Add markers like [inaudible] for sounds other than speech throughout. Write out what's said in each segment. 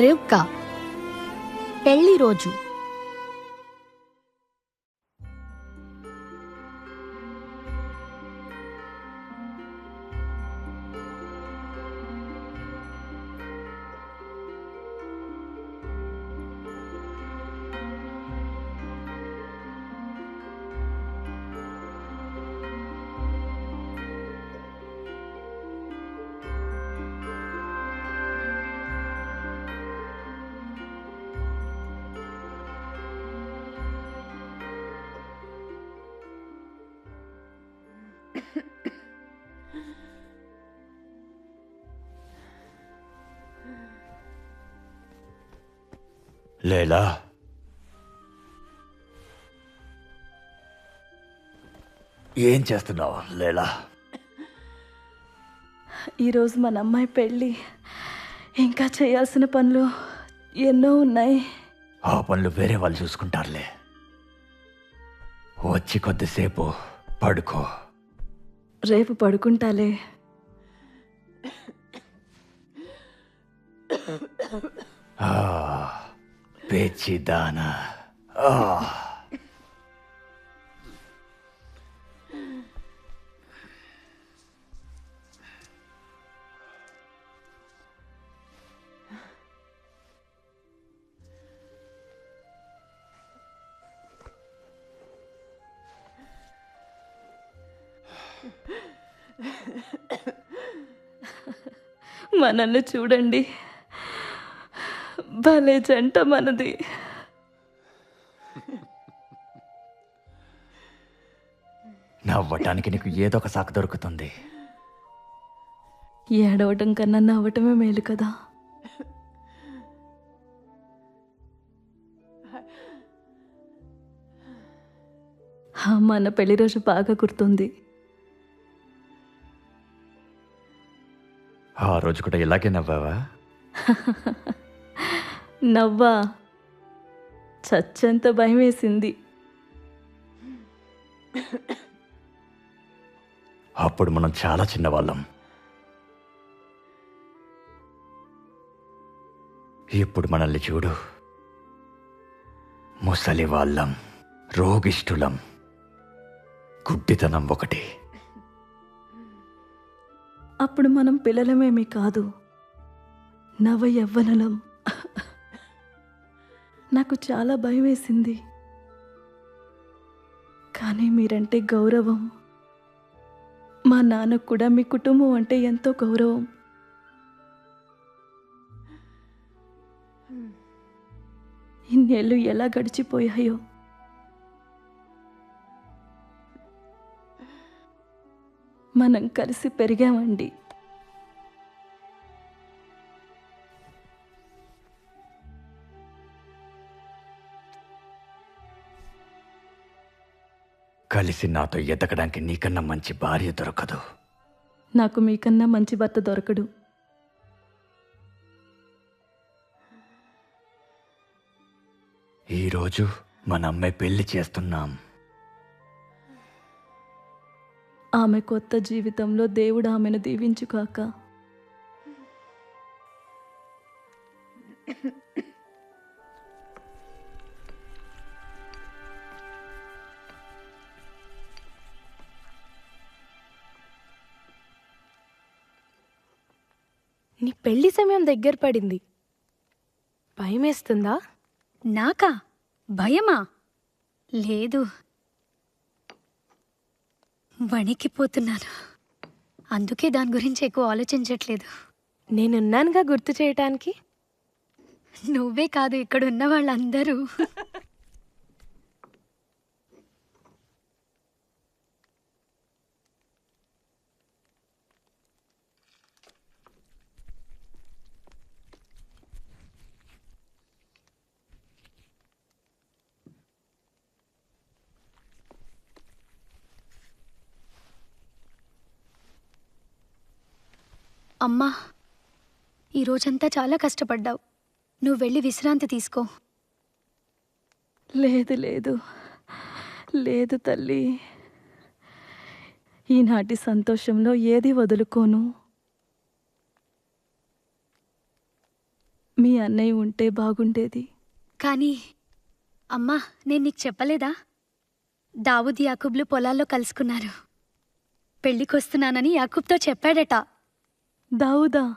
రివ్కా పెళ్ళి రోజు. లేలా ఏం చేస్తున్నావు లేలా ఈరోజు మన అమ్మాయి పెళ్ళి. ఇంకా చేయాల్సిన పనులు ఎన్నో ఉన్నాయి. ఆ పనులు వేరే వాళ్ళు చూసుకుంటారులే. వచ్చి కొద్దిసేపు పడుకో. రేపు పడుకుంటాలే. పేచిదానా ఆ. మనల్ని చూడండి భలే జంట మనది. నవ్వటానికి నీకు ఏదో ఒక సాకు దొరుకుతుంది. ఏడవటం కన్నా నవ్వటమే మేలు కదా. మన పెళ్ళి రోజు బాగా గుర్తుంది. ఆ రోజు కూడా ఇలాగే నవ్వావా? [laughs] నవ్వా. చచ్చంత భయం వేసింది అప్పుడు మనం చాలా చిన్నవాళ్ళం. ఇప్పుడు మనల్ని చూడు. ముసలి వాళ్ళం రోగిష్ఠులం గుడ్డితనం ఒకటి. అప్పుడు మనం పిల్లలమేమీ కాదు. నవ యవ్వనలం. నాకు చాలా భయం వేసింది కానీ మీరంటే గౌరవం. మా నాన్నకు కూడా మీ కుటుంబం అంటే ఎంతో గౌరవం. ఇన్నేళ్ళు ఎలా గడిచిపోయాయో. మనం కలిసి పెరిగామండి. కలిసి నాతో ఎదగడానికి నీకన్నా మంచి భార్య దొరకదు. నాకు మీకన్నా మంచి భర్త దొరకడు. ఈరోజు మన అమ్మాయి పెళ్ళి చేస్తున్నాం. ఆమె కొత్త జీవితంలో దేవుడు ఆమెను దీవించుగాక. నీ పెళ్ళి సమయం దగ్గర పడింది. భయమేస్తుందా? నాకా? భయమా? లేదు. వణికిపోతున్నాను. అందుకే దాని గురించి ఎక్కువ ఆలోచించట్లేదు. నేనున్నానుగా గుర్తు చేయటానికి? నువ్వే కాదు ఇక్కడ ఉన్న వాళ్ళందరూ. అమ్మా ఈ రోజంతా చాలా కష్టపడ్డావు. నువ్వు వెళ్ళి విశ్రాంతి తీసుకో. లేదు లేదు. లేదు తల్లి. ఈనాటి సంతోషంలో ఏది వదులుకోను? మీ అన్నయ్య ఉంటే బాగుండేది. కానీ అమ్మా నేను నీకు చెప్పలేదా? దావుద్ యాకూబ్లు పొలాల్లో కలుసుకున్నారు. పెళ్ళికొస్తున్నానని యాకూబ్తో చెప్పాడట. దావుదా.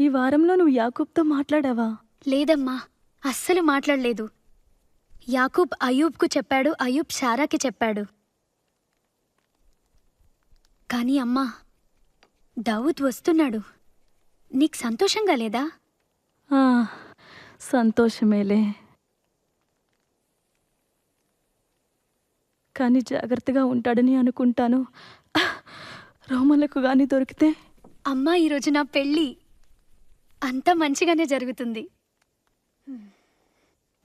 ఈ వారంలో నువ్వు యాకూబ్తో మాట్లాడావా? లేదమ్మా అస్సలు మాట్లాడలేదు. యాకూబ్ అయూబ్కు చెప్పాడు అయూబ్ షారాకి చెప్పాడు. కానీ అమ్మా దావుద్ వస్తున్నాడు. నీకు సంతోషంగా లేదా? సంతోషమేలే. కానీ జాగ్రత్తగా ఉంటాడని అనుకుంటాను. రోమలకు గాని దొరికితే? అమ్మా ఈరోజు నా పెళ్ళి. అంతా మంచిగానే జరుగుతుంది.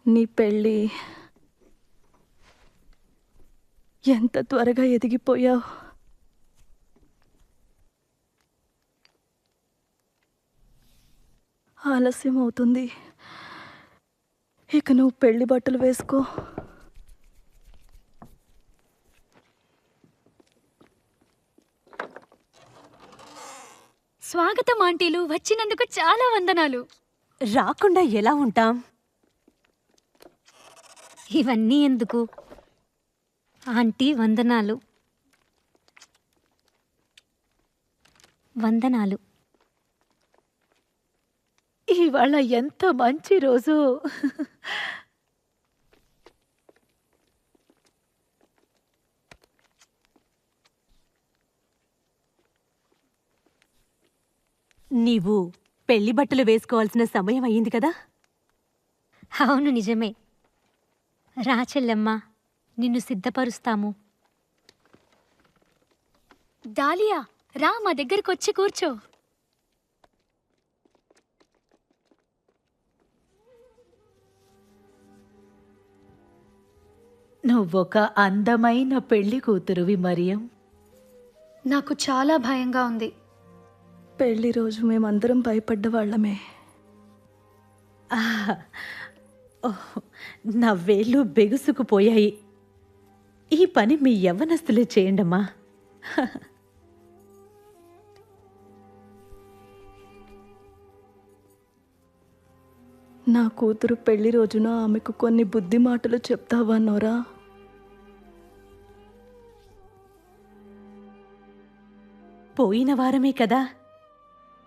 నీ పెళ్ళి ఎంత త్వరగా ఎదిగిపోయావు? ఆలస్యం అవుతుంది ఇక నువ్వు పెళ్ళి బట్టలు వేసుకో. స్వాగతం ఆంటీలు. వచ్చినందుకు చాలా వందనాలు. రాకుండా ఎలా ఉంటాం? ఇవన్నీ ఎందుకు? ఆంటీ వందనాలు. వందనాలు. ఇవాళ ఎంత మంచి రోజు. నీవు పెళ్ళి బట్టలు వేసుకోవాల్సిన సమయం అయ్యింది కదా? అవును నిజమే. రా చెల్లెమ్మ నిన్ను సిద్ధపరుస్తాము. దాలియా రా మా దగ్గరకు వచ్చి కూర్చో. నువ్వొక అందమైన పెళ్ళి కూతురువి మరియం. నాకు చాలా భయంగా ఉంది. పెళ్ళి రోజు మేమందరం భయపడ్డ వాళ్ళమే! నా వేళ్ళు బెగుసుకుపోయాయి ఈ పని మీ యవ్వనస్తులే చేయండమ్మా. నా కూతురు పెళ్ళి రోజున ఆమెకు కొన్ని బుద్ధి మాటలు చెప్తావా నోరా? పోయిన వారమే కదా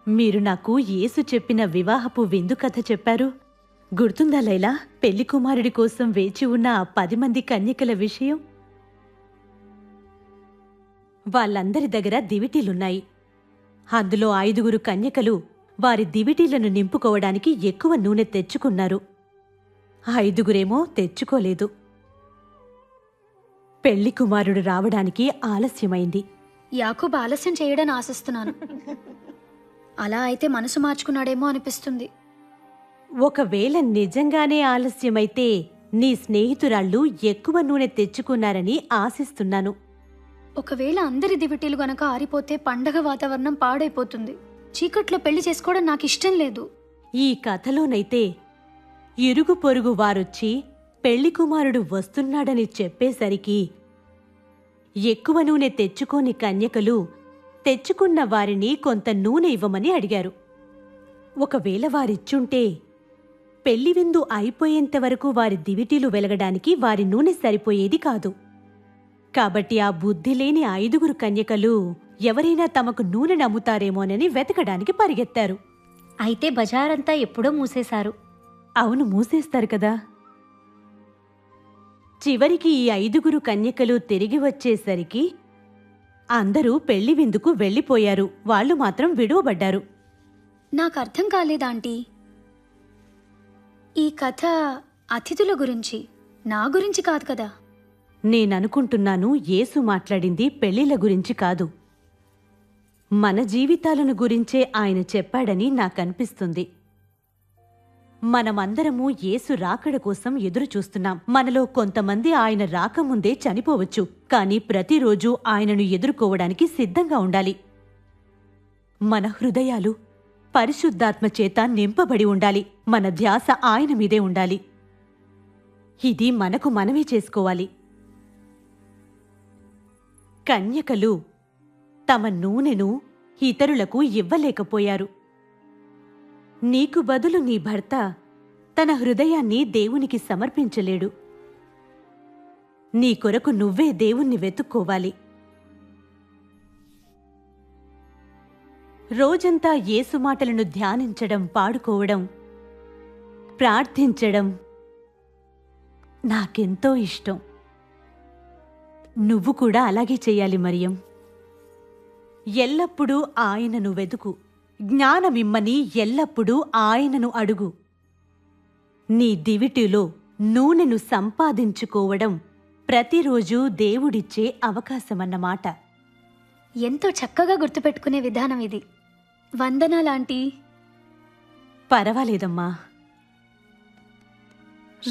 మీరు నాకు యేసు చెప్పిన వివాహపు విందు కథ చెప్పారు. గుర్తుందా లైలా? పెళ్ళి కుమారుడి కోసం వేచి ఉన్న పది మంది కన్యకల విషయం? వాళ్ళందరి దగ్గర దివిటీలున్నాయి. అందులో ఐదుగురు కన్యకలు వారి దివిటీలను నింపుకోవడానికి ఎక్కువ నూనె తెచ్చుకున్నారు. ఐదుగురేమో తెచ్చుకోలేదు. పెళ్ళి కుమారుడు రావడానికి ఆలస్యమైంది. యాకూబ్ ఆలస్యం చేయడని ఆశిస్తున్నాను. అలా అయితే మనసు మార్చుకున్నాడేమో అనిపిస్తుంది. ఒకవేళ నిజంగానే ఆలస్యమైతే నీ స్నేహితురాళ్ళు ఎక్కువ నూనె తెచ్చుకున్నారని ఆశిస్తున్నాను. ఒకవేళ అందరి దివిటీలు గనక ఆరిపోతే పండగ వాతావరణం పాడైపోతుంది. చీకట్లో పెళ్ళి చేసుకోవడం నాకు ఇష్టం లేదు. ఈ కథలోనైతే ఇరుగు పొరుగు వారొచ్చి పెళ్ళి కుమారుడు వస్తున్నాడని చెప్పేసరికి ఎక్కువ నూనె తెచ్చుకోని కన్యకలు తెచ్చుకున్న వారిని కొంత నూనె ఇవ్వమని అడిగారు. ఒకవేళ వారిచ్చుంటే పెళ్ళి విందు అయిపోయేంత వరకు వారి దివిటీలు వెలగడానికి వారి నూనె సరిపోయేది కాదు. కాబట్టి ఆ బుద్ధి లేని ఐదుగురు కన్యకలు ఎవరైనా తమకు నూనె నమ్ముతారేమోనని వెతకడానికి పరిగెత్తారు. అయితే బజారంతా ఎప్పుడో మూసేశారు. అవును మూసేస్తారు కదా. చివరికి ఈ ఐదుగురు కన్యకలు తిరిగి వచ్చేసరికి అందరూ పెళ్ళి విందుకు వెళ్ళిపోయారు. వాళ్ళు మాత్రం విడువబడ్డారు. నాకు అర్థం కాలేదాంటీ ఈ కథ అతిథుల గురించి నా గురించి కాదు కదా? నేననుకుంటున్నాను యేసు మాట్లాడింది పెళ్ళిల గురించి కాదు. మన జీవితాలను గురించే ఆయన చెప్పాడని నాకనిపిస్తుంది. మనమందరము యేసు రాకడ కోసం ఎదురు చూస్తున్నాం మనలో కొంతమంది ఆయన రాకముందే చనిపోవచ్చు. కానీ ప్రతిరోజు ఆయనను ఎదుర్కోవడానికి సిద్ధంగా ఉండాలి. మన హృదయాలు పరిశుద్ధాత్మ చేత నింపబడి ఉండాలి. మన ధ్యాస ఆయన మీదే ఉండాలి. ఇది మనకు మనమే చేసుకోవాలి. కన్యకలు తమ నూనెను ఇతరులకు ఇవ్వలేకపోయారు. నీకు బదులు నీ భర్త తన హృదయాన్ని దేవునికి సమర్పించలేడు. నీ కొరకు నువ్వే దేవుణ్ణి వెతుక్కోవాలి. రోజంతా యేసు మాటలను ధ్యానించడం పాడుకోవడం ప్రార్థించడం నాకెంతో ఇష్టం. నువ్వు కూడా అలాగే చెయ్యాలి మరియం. ఎల్లప్పుడూ ఆయనను వెతుకు. జ్ఞానమిమ్మని ఎల్లప్పుడూ ఆయనను అడుగు. నీ దివిటిలో నూనెను సంపాదించుకోవడం ప్రతిరోజూ దేవుడిచ్చే అవకాశమన్నమాట. ఎంతో చక్కగా గుర్తుపెట్టుకునే విధానం ఇది. వందనాలాంటి. పర్వాలేదమ్మా.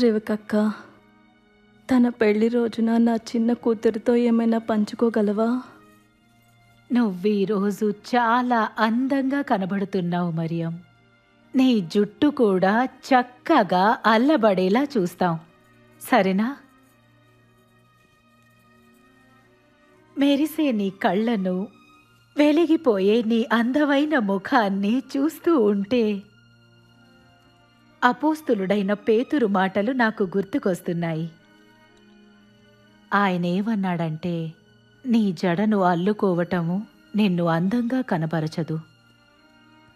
రేవకక్క తన పెళ్ళి రోజున నా చిన్న కూతురితో ఏమైనా పంచుకోగలవా? నువ్వు ఈరోజు చాలా అందంగా కనబడుతున్నావు మరియం. నీ జుట్టు కూడా చక్కగా అల్లబడేలా చూస్తాం. సరేనా? మెరిసే నీ కళ్ళను వెలిగిపోయే నీ అందమైన ముఖాన్ని చూస్తూ ఉంటే అపోస్తులుడైన పేతురు మాటలు నాకు గుర్తుకొస్తున్నాయి. ఆయనేమన్నాడంటే నీ జడను అల్లుకోవటము నిన్ను అందంగా కనబరచదు.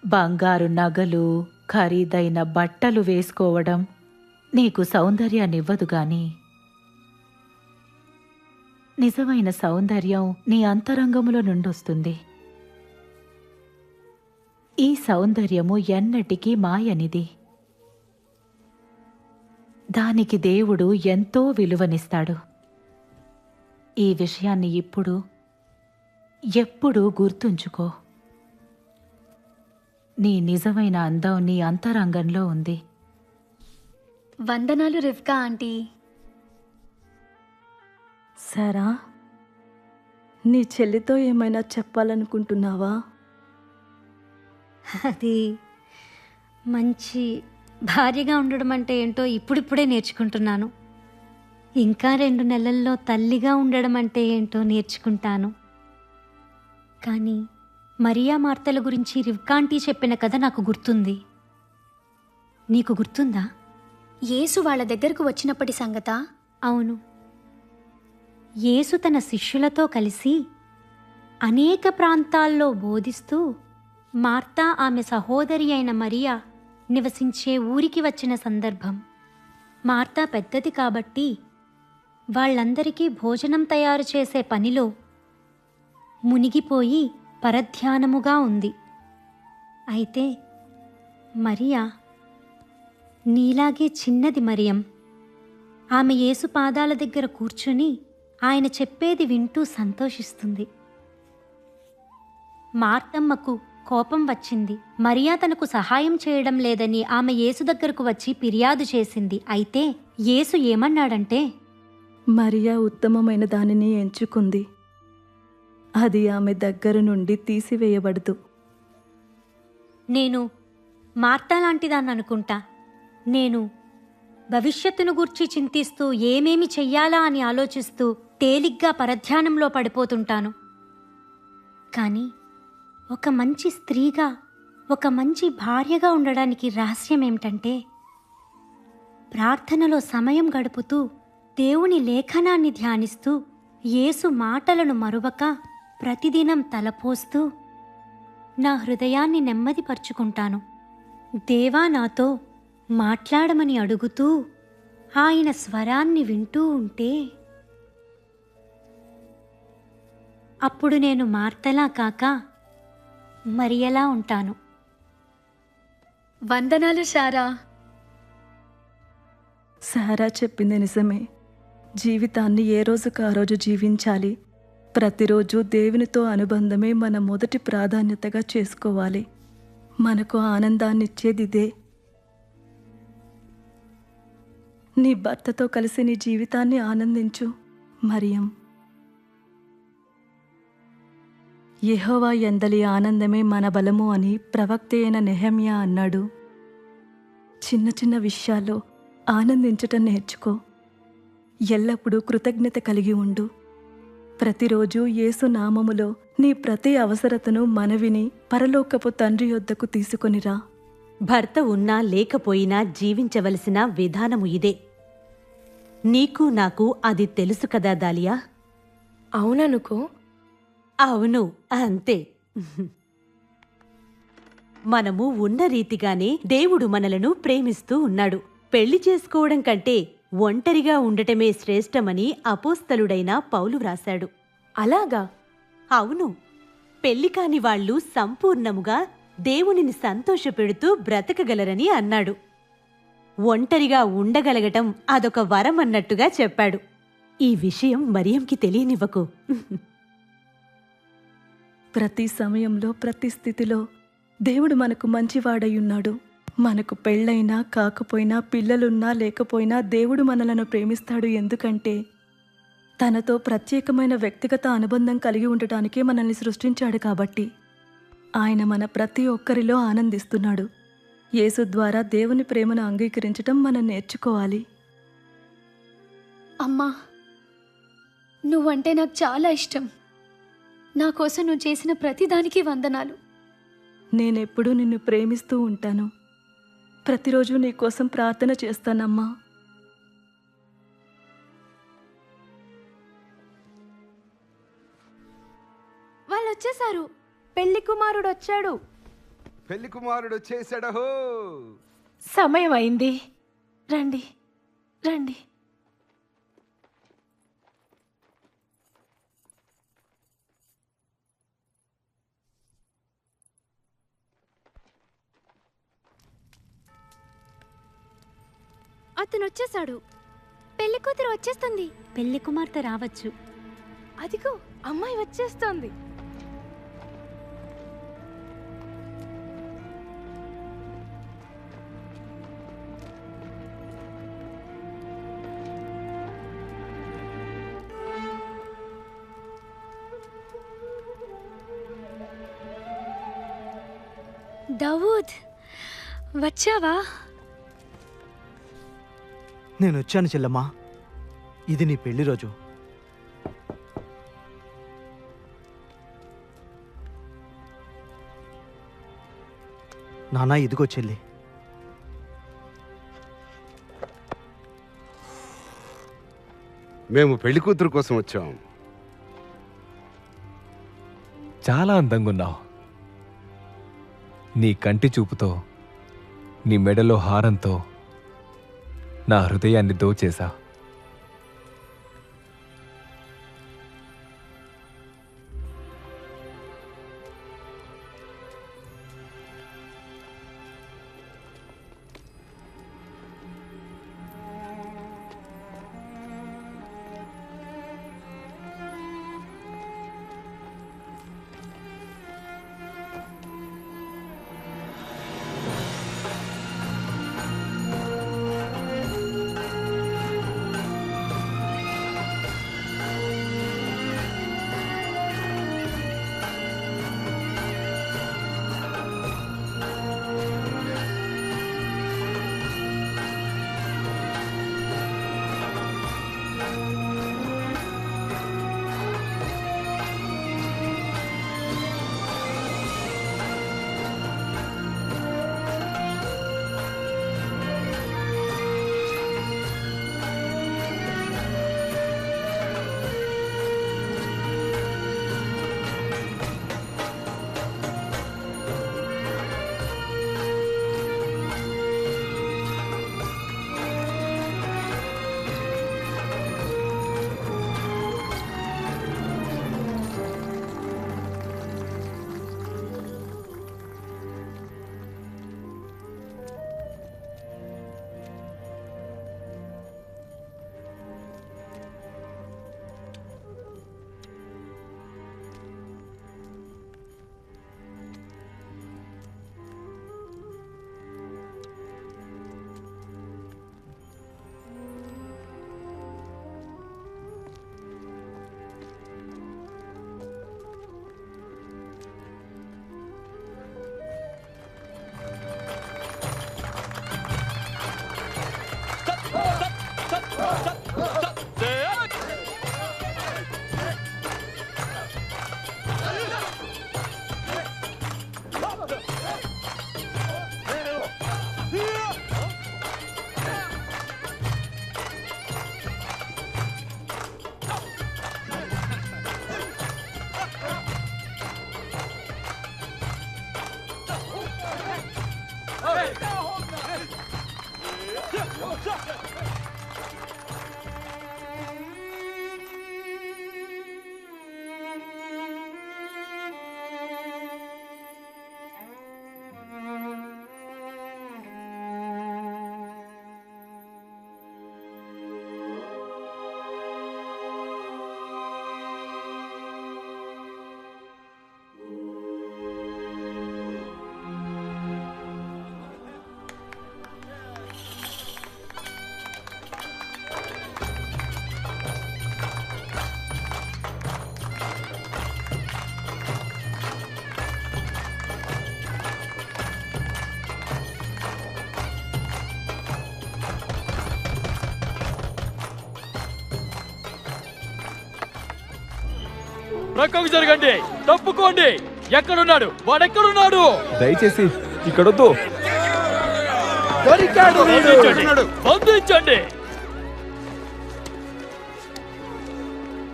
బంగారు నగలు ఖరీదైన బట్టలు వేసుకోవడం నీకు సౌందర్యాన్నివ్వదు గాని. నిజమైన సౌందర్యం నీ అంతరంగములో నుండొస్తుంది. ఈ సౌందర్యము ఎన్నటికీ మాయనిది. దానికి దేవుడు ఎంతో విలువనిస్తాడు. ఈ విషయాన్ని ఇప్పుడు ఎప్పుడూ గుర్తుంచుకో. నీ నిజమైన అందం నీ అంతరంగంలో ఉంది. వందనాలు రివ్కా ఆంటీ. సారా నీ చెల్లితో ఏమైనా చెప్పాలనుకుంటున్నావా? అది మంచి భార్యగా ఉండడం అంటే ఏంటో ఇప్పుడిప్పుడే నేర్చుకుంటున్నాను. ఇంకా రెండు నెలల్లో తల్లిగా ఉండడం అంటే ఏంటో నేర్చుకుంటాను. కానీ మరియా మార్తల గురించి రివ్కాంటీ చెప్పిన కథ నాకు గుర్తుంది. నీకు గుర్తుందా? యేసు వాళ్ళ దగ్గరకు వచ్చినప్పటి సంగత? అవును. యేసు తన శిష్యులతో కలిసి అనేక ప్రాంతాల్లో బోధిస్తూ మార్తా ఆమె సహోదరి అయిన మరియా నివసించే ఊరికి వచ్చిన సందర్భం. మార్తా పెద్దది కాబట్టి వాళ్ళందరికీ భోజనం తయారు చేసే పనిలో మునిగిపోయి పరధ్యానముగా ఉంది. అయితే మరియా నీలాగే చిన్నది మరియం. ఆమె యేసు పాదాల దగ్గర కూర్చుని ఆయన చెప్పేది వింటూ సంతోషిస్తుంది. మార్తమ్మకు కోపం వచ్చింది. మరియా తనకు సహాయం చేయడం లేదని ఆమె యేసు దగ్గరకు వచ్చి ఫిర్యాదు చేసింది. అయితే యేసు ఏమన్నాడంటే మరియా ఉత్తమమైన దానిని ఎంచుకుంది. అది ఆమె దగ్గర నుండి తీసివేయబడదు. నేను మార్తా లాంటిదాన్ని అనుకుంటా నేను భవిష్యత్తును గూర్చి చింతిస్తూ ఏమేమి చెయ్యాలా అని ఆలోచిస్తూ తేలిగ్గా పరధ్యానంలో పడిపోతుంటాను. కానీ ఒక మంచి స్త్రీగా ఒక మంచి భార్యగా ఉండడానికి రహస్యం ఏమిటంటే ప్రార్థనలో సమయం గడుపుతూ దేవుని లేఖనాన్ని ధ్యానిస్తూ యేసు మాటలను మరువక ప్రతిదినం తలపోస్తూ నా హృదయాన్ని నెమ్మదిపరుచుకుంటాను. దేవా నాతో మాట్లాడమని అడుగుతూ ఆయన స్వరాన్ని వింటూ ఉంటే. అప్పుడు నేను మార్తలా కాక మరియలా ఉంటాను. వందనాలు షారా సారా చెప్పింది నిజమే. జీవితాన్ని ఏ రోజుకు ఆ రోజు జీవించాలి? ప్రతిరోజు దేవునితో అనుబంధమే మన మొదటి ప్రాధాన్యతగా చేసుకోవాలి. మనకు ఆనందాన్నిచ్చేదిదే. నీ భర్తతో కలిసి నీ జీవితాన్ని ఆనందించు మరియం. యెహోవా ఎందలి ఆనందమే మన బలము అని ప్రవక్త అయిన నెహమ్యా అన్నాడు. చిన్న చిన్న విషయాల్లో ఆనందించటం నేర్చుకో. ఎల్లప్పుడూ కృతజ్ఞత కలిగి ఉండు. ప్రతిరోజు యేసు నామములో నీ ప్రతి అవసరతను మనవిని పరలోకపు తండ్రి యొద్దకు తీసుకొనిరా భర్త ఉన్నా లేకపోయినా జీవించవలసిన విధానము ఇదే. నీకు నాకు అది తెలుసు కదా దాలియా? అవుననుకో. అవును అంతే. మనము ఉన్న రీతిగానే దేవుడు మనలను ప్రేమిస్తూ ఉన్నాడు. పెళ్ళి చేసుకోవడం కంటే ఒంటరిగా ఉండటమే శ్రేష్టమని అపోస్తలుడైన పౌలు వ్రాశాడు. అలాగా? అవును. పెళ్ళి కాని వాళ్ళు సంపూర్ణముగా దేవునిని సంతోషపెడుతూ బ్రతకగలరని అన్నాడు. ఒంటరిగా ఉండగలగటం అదొక వరం అన్నట్టుగా చెప్పాడు. ఈ విషయం మరియంకి తెలియనివ్వకు. ప్రతి సమయంలో ప్రతి స్థితిలో దేవుడు మనకు మంచివాడయ్యున్నాడు మనకు పెళ్ళైనా కాకపోయినా పిల్లలున్నా లేకపోయినా దేవుడు మనలను ప్రేమిస్తాడు. ఎందుకంటే తనతో ప్రత్యేకమైన వ్యక్తిగత అనుబంధం కలిగి ఉండటానికే మనల్ని సృష్టించాడు కాబట్టి ఆయన మన ప్రతి ఒక్కరిలో ఆనందిస్తున్నాడు. యేసు ద్వారా దేవుని ప్రేమను అంగీకరించటం మనం నేర్చుకోవాలి. అమ్మా నువ్వంటే నాకు చాలా ఇష్టం. నా కోసం నువ్వు చేసిన ప్రతిదానికి వందనాలు. నేనెప్పుడూ నిన్ను ప్రేమిస్తూ ఉంటాను. ప్రతిరోజు నీ కోసం ప్రార్థన చేస్తానమ్మా. వాళ్ళు వచ్చేసారు పెళ్ళి కుమారుడు వచ్చాడు పెళ్ళి కుమారుడు వచ్చేసాడహో సమయం అయింది రండి రండి. అతను వచ్చేసాడు పెళ్ళి కూతురు వచ్చేస్తుంది. పెళ్ళి కుమార్తె రావచ్చు. అదిగో అమ్మాయి వచ్చేస్తోంది. దావూద్ వచ్చావా? నేను వచ్చాను చెల్లమ్మా. ఇది నీ పెళ్ళి రోజు. నానా ఇదిగో చెల్లి. మేము పెళ్ళి కూతురు కోసం వచ్చాం. చాలా అందంగా ఉన్నావు నీ కంటి చూపుతో నీ మెడలో హారంతో నా హృదయాన్ని దోచేశా. ప్రక్కకు జరగండి. తప్పుకోండి. ఎక్కడున్నాడు? వాడెక్కడున్నాడు? దయచేసి ఇక్కడొద్దు. బంధించండి. బంధించండి.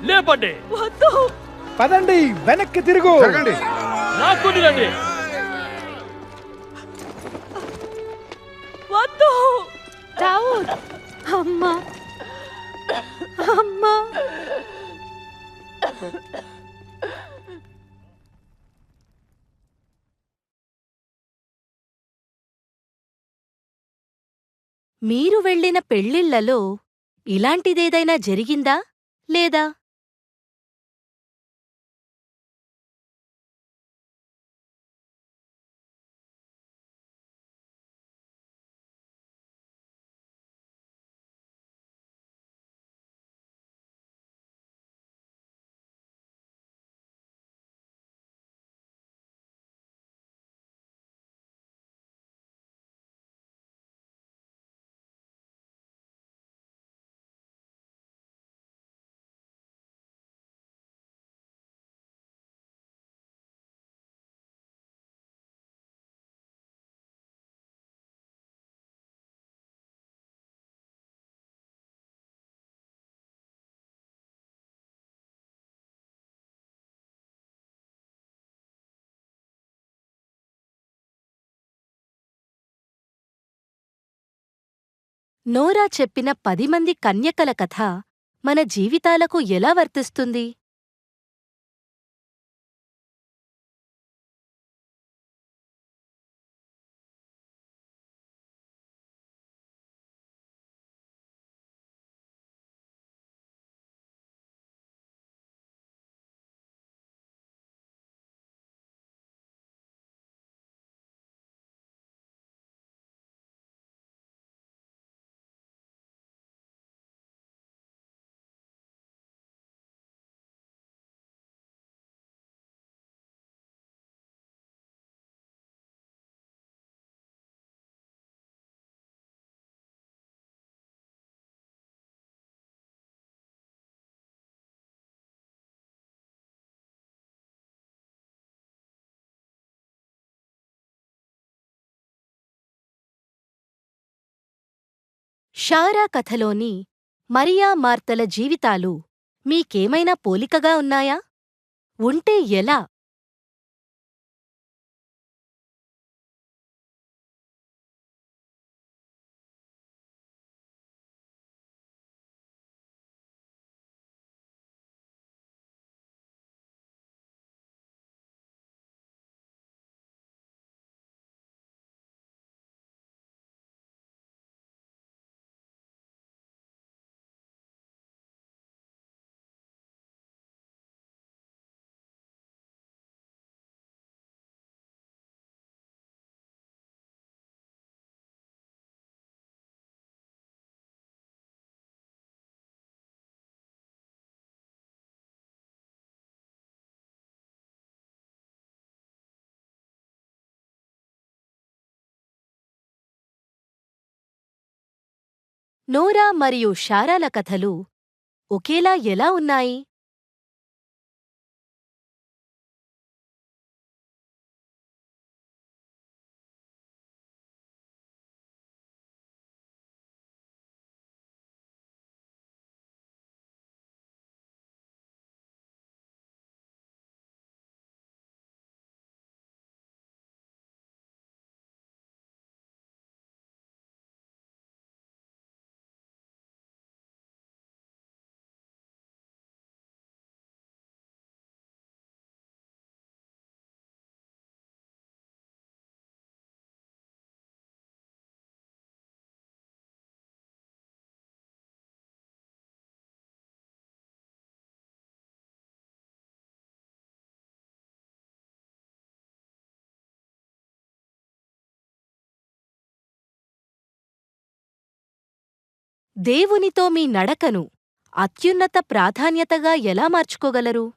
లేపండి. పదండి వెనక్కి తిరుగు. రండి మీరు వెళ్ళిన పెళ్ళిళ్ళలో ఇలాంటిదేదైనా జరిగిందా లేదా? నోరా చెప్పిన పది మంది కన్యకల కథ మన జీవితాలకు ఎలా వర్తిస్తుంది? షారా కథలోని మరియా మార్తల జీవితాలు మీకేమైనా పోలికగా ఉన్నాయా? ఉంటే ఎలా? నోరా మరియు షారాల కథలు ఒకేలా ఎలా ఉన్నాయి? దేవునితో మీ నడకను అత్యున్నత ప్రాధాన్యతగా ఎలా మార్చుకోగలరు?